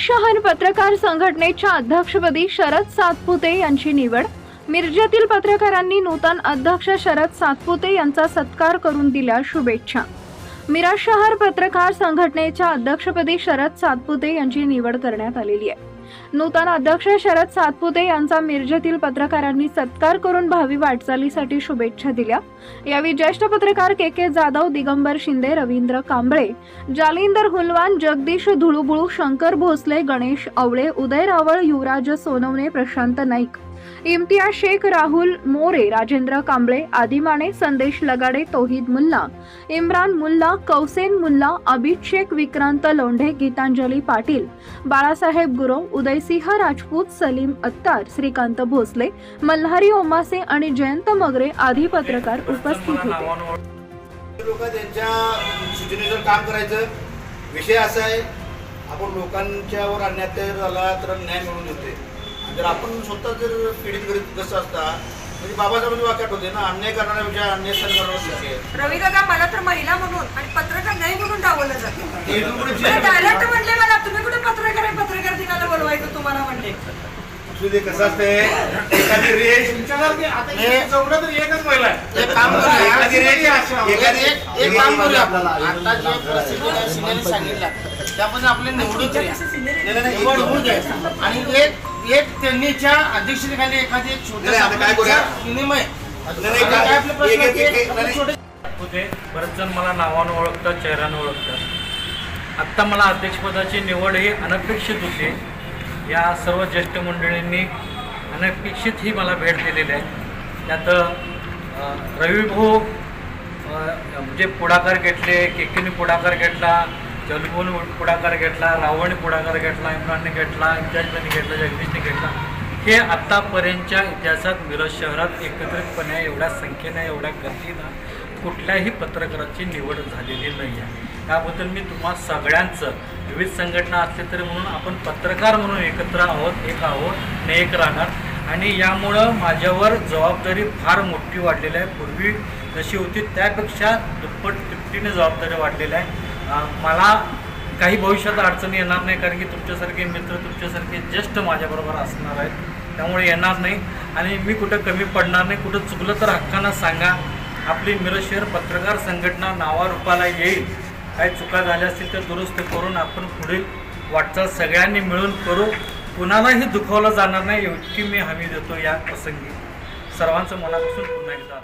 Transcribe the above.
शहर पत्रकार संघटनेच्या अध्यक्षपदी शरद सातपुते यांची निवड. मिरजेतील पत्रकारांनी नूतन अध्यक्ष शरद सातपुते यांचा सत्कार करून दिल्या शुभेच्छा. मिराज शहर पत्रकार संघटनेच्या अध्यक्षपदी शरद सातपुते यांची निवड करण्यात आलेली आहे. नूतन अध्यक्ष शरद सातपुते यांचा मिरजेतील पत्रकारांनी सत्कार करून भावी वाटचालीसाठी शुभेच्छा दिल्या. यावेळी ज्येष्ठ पत्रकार के के जाधव दिगंबर शिंदे रवींद्र कांबळे जालिंदर हुलवान जगदीश धुळुबुळू शंकर भोसले गणेश आवळे उदय रावळ युवराज सोनवणे प्रशांत नाईक. इम्तियाज शेख राहुल मोरे राजेंद्र कांबळे आदिमाने संदेश लगाडे तोहिद मुल्ला इम्रान मुल्ला कौसेन मुल्ला अभित शेख विक्रांत लोंढे गीतांजली पाटील बाळासाहेब गुरव उदयसिंह राजपूत सलीम अत्तार श्रीकांत भोसले मल्हारी ओमासे आणि जयंत मगरे आदी पत्रकार उपस्थित होते. लोक त्यांच्या सूचनेनुसार काम करायचं. विषय असा आहे आपण लोकांच्यावर अन्याय झाला तर न्याय मिळून देते जर आपण स्वतः जर पीडित करीत कसं असता म्हणजे बाबासाहेबांनी वाक्यात होते ना अन्याय करणाऱ्यापेक्षा अन्याय सहन करणारा रवी दादा मला तर महिला म्हणून आणि पत्रकार नाही म्हणून डावलं जातं. डायरेक्ट म्हणले मला तुम्ही कुठे पत्रकार आहे? पत्रकार दिनाला बोलवायचं तुम्हाला? म्हणले. असू दे, कसं असतंय? एखादी रेष एक काम करूया. एखादी रेष एखादी एक काम करूया. आपल्याला आता जे परिस्थितीला सिनेने सांगितलं त्यामध्ये आपले निवडून द्या. निवड होऊ द्या. आणि एक एक त्यांनीच्या अध्यक्षतेखाली एखादी एक छोटं नाही, आता काय करूया? विनिमय नाही, नाही, आता काय आपले प्रश्न एक- एक- एक- आहेत? नाही, छोटे होते. बरेच जण मला नावानं ओळखतात चेहऱ्यानं ओळखतात. आत्ता मला अध्यक्षपदाची निवड ही अनपेक्षित होती. या सर्व ज्येष्ठ मंडळींनी अनपेक्षित ही मला भेट दिलेली आहे. त्यात अ, रवी भाऊ अ, जे पुढाकार घेतले केकेने पुढाकार घेतला जलबून पुढाकार घेतला रावण पुढाकार घेतला इम्रानने घेतला इम्तियाजने घेतला जगदीशने घेतला. हे आत्तापर्यंतच्या इतिहासात मिरज शहरात एकत्रितपणे एवढ्या संख्येनं एवढ्या गर्दीनं कुठल्याही पत्रकाराची निवड झालेली नाही आहे. त्याबद्दल मी तुम्हा सगळ्यांचं विविध संघटना असले तरी म्हणून आपण पत्रकार म्हणून एकत्र आहोत एक आहोत आणि एक राहणार. आणि यामुळं माझ्यावर जबाबदारी फार मोठी वाढलेली आहे. पूर्वी जशी होती त्यापेक्षा दुप्पट तिपटीने जबाबदारी वाढलेली आहे. मला काही भविष्यात अडचणी येणार नाही कारण की तुमच्यासारखे मित्र तुमच्यासारखे ज्येष्ठ माझ्याबरोबर असणार आहेत. त्यामुळे येणार नाही. आणि मी कुठं कमी पडणार नाही कुठं चुकलं तर हक्कांना सांगा. आपली मिरज शहर पत्रकार संघटना नावारूपाला येईल. काही चुका झाल्या असतील तर दुरुस्त करून आपण पुढील वाटचाल सगळ्यांनी मिळून करू. कुणालाही दुखावलं जाणार नाही एवढी मी हमी देतो या प्रसंगी. सर्वांचं मनापासून पुन्हा एकदा